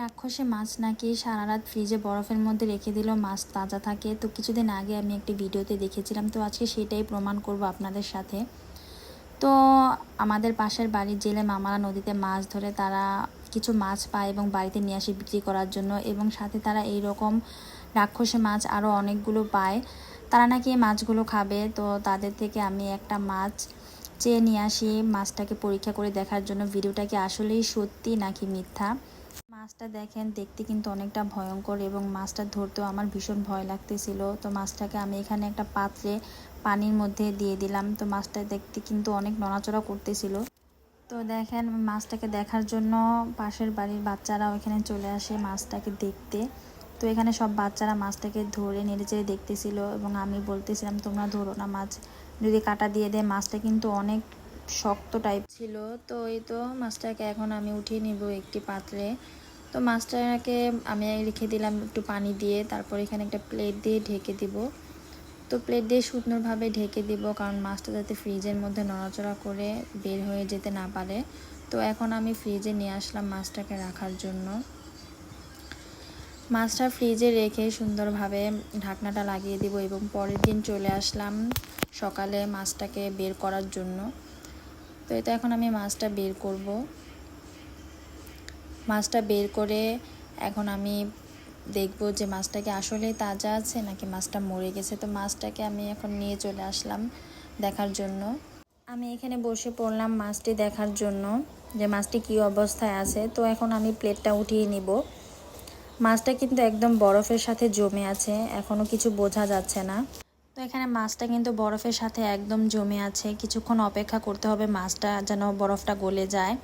রাক্ষসে মাছ নাকি সারা রাত ফ্রিজে বরফের মধ্যে রেখে দিলেও মাছ তাজা থাকে। তো কিছুদিন আগে আমি একটি ভিডিওতে দেখেছিলাম, তো আজকে সেটাই প্রমাণ করব আপনাদের সাথে। তো আমাদের পাশের বাড়ির জেলে মামারা নদীতে মাছ ধরে, তারা কিছু মাছ পায় এবং বাড়িতে নিয়ে আসে বিক্রি করার জন্য এবং সাথে তারা এই রকম রাক্ষসে মাছ আরও অনেকগুলো পায়। তারা নাকি এই মাছগুলো খাবে, তো তাদের থেকে আমি একটা মাছ চেয়ে নিয়ে আসি, মাছটাকে পরীক্ষা করে দেখার জন্য। ভিডিওটা কি আসলেই সত্যি নাকি মিথ্যা? মাছটা দেখেন, দেখতে কিন্তু অনেকটা ভয়ঙ্কর এবং মাছটা ধরতেও আমার ভীষণ ভয় লাগতেছিল। তো মাছটাকে আমি এখানে একটা পাত্রে পানির মধ্যে দিয়ে দিলাম। তো মাছটা দেখতে কিন্তু অনেক নড়াচড়া করতেছিল। তো দেখেন, মাছটাকে দেখার জন্য পাশের বাড়ির বাচ্চারা এখানে চলে আসে মাছটাকে দেখতে। তো এখানে সব বাচ্চারা মাছটাকে ধরে নেড়ে চেড়ে দেখতেছিল এবং আমি বলতেছিলাম, তোমরা ধরো না মাছ। যদি কাটা দিয়ে দেয়, মাছটা কিন্তু অনেক শক্ত টাইপ ছিল। তো এই তো মাছটাকে এখন আমি উঠিয়ে নিব একটি পাত্রে। তো মাছটাকে আমি রেখে দিলাম একটু পানি দিয়ে, তারপর এখানে একটা প্লেট দিয়ে ঢেকে দিব। তো প্লেট দিয়ে সুন্দরভাবে ঢেকে দিব, কারণ মাছটা যাতে ফ্রিজের মধ্যে নড়াচড়া করে বের হয়ে যেতে না পারে। তো এখন আমি ফ্রিজে নিয়ে আসলাম মাছটাকে রাখার জন্য। মাছটা ফ্রিজে রেখে সুন্দরভাবে ঢাকনাটা লাগিয়ে দিব এবং পরের দিন চলে আসলাম সকালে মাছটাকে বের করার জন্য। তো এটা এখন আমি মাছটা বের করব। মাছটা বের করে এখন আমি দেখব যে মাছটাকে আসলে তাজা আছে নাকি মাছটা মরে গেছে। তো মাছটাকে আমি এখন নিয়ে চলে আসলাম দেখার জন্য। আমি এখানে বসে পড়লাম মাছটি দেখার জন্য যে মাছটি কী অবস্থায় আছে। তো এখন আমি প্লেটটা উঠিয়ে নিব। মাছটা কিন্তু একদম বরফের সাথে জমে আছে এখনও কিছু বোঝা যাচ্ছে না। তো এখানে মাছটা কিন্তু বরফের সাথে একদম জমে আছে। কিছুক্ষণ অপেক্ষা করতে হবে মাছটা যেন বরফটা গলে যায়।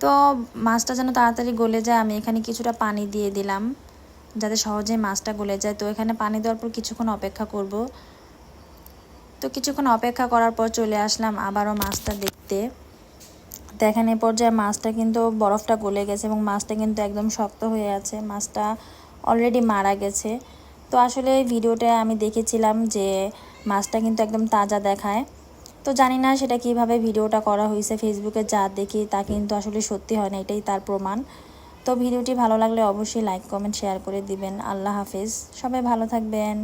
তো মাছটা যেন তাড়াতাড়ি গলে যায়, আমি এখানে কিছুটা পানি দিয়ে দিলাম যাতে সহজে মাছটা গলে যায়। তো এখানে পানি দেওয়ার পর কিছুক্ষণ অপেক্ষা করব। তো কিছুক্ষণ অপেক্ষা করার পর চলে আসলাম আবারও মাছটা দেখতে। দেখেন এ পর্যায়ে মাছটা কিন্তু বরফটা গলে গেছে এবং মাছটা কিন্তু একদম শক্ত হয়ে আছে। মাছটা অলরেডি মারা গেছে। তো আসলে ভিডিওটা আমি দেখেছিলাম যে মাছটা কিন্তু একদম তাজা দেখায়। তো জানি না সেটা কীভাবে ভিডিওটা করা হয়েছে ফেসবুকে যা দেখি তা কিন্তু আসলে সত্যি হয় না, এটাই তার প্রমাণ। তো ভিডিওটি ভালো লাগলে অবশ্যই লাইক কমেন্ট শেয়ার করে দিবেন। আল্লাহ হাফিজ। সবাই ভালো থাকবেন।